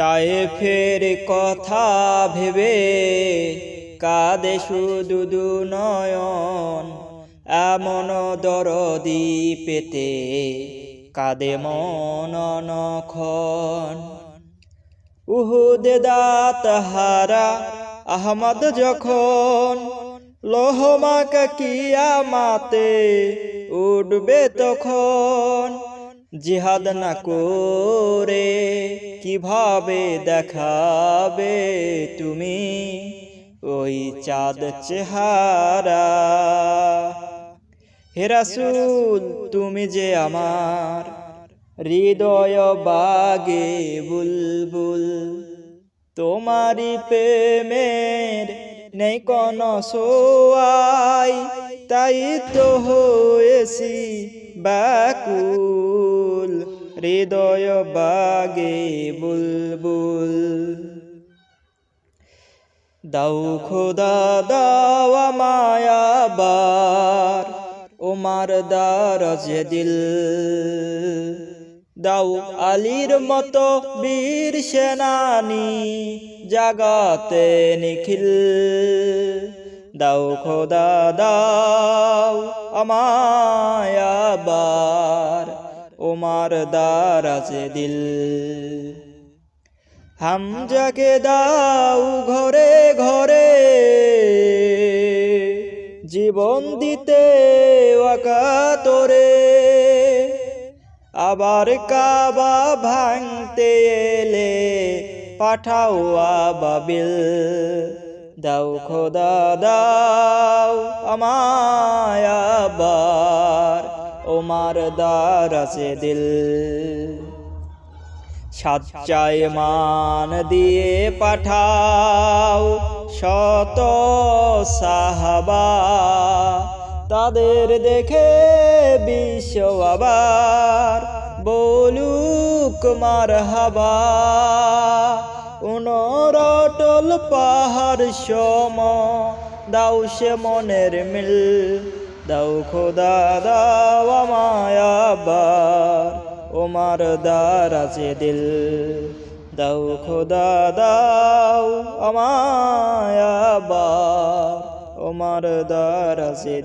তাই ফের কথা ভেবে কাঁদে শুধু দু নয়ন, এমন দরদি পেতে কাঁদে মন নখন উহুদে দাঁত হারা আহমদ যখন লোহমাকা কিয়ামাতে উঠবে তখন জিহাদ না করে কীভাবে দেখাবে তুমি? ওই চাঁদ চেহারা। হেরাসুল তুমি যে আমার হৃদয় বাগে বুলবুল তোমারি প্রেমের নেই কোন সোয়াই, তাই তো হয়েছি বাকুল হৃদয় বাগে বুলবুল। দাও খোদা দাওয়া মায়াবার ওমার দারজ দিল। দাও আলীর মতো বীর সেনানি জাগাতে নিখিল। দাও খোদা, দাও আমায়াবার ওমার দারাজ দিল। হামজাকে দাও ঘরে ঘরে, জীবন দিতে ওয়াকাতরে আবার কাবা ভাঙতে এলে পাঠাও আবাবিল দাও খোদা, দাও আমায়াবার ওমার দারাজে দিল। সাচ্চায় মান দিয়ে পাঠাও শত সাহাবা। তাদের দেখে বিশ্ব আবার বলুক মার হাবা উনরটল পাহাড় সম দাও সে মনের মিল। দাও খোদা দাও আমায়াবার ওমার দার আছে দিল। দাও খোদা দাও আমায়াবার ওমার দারাজে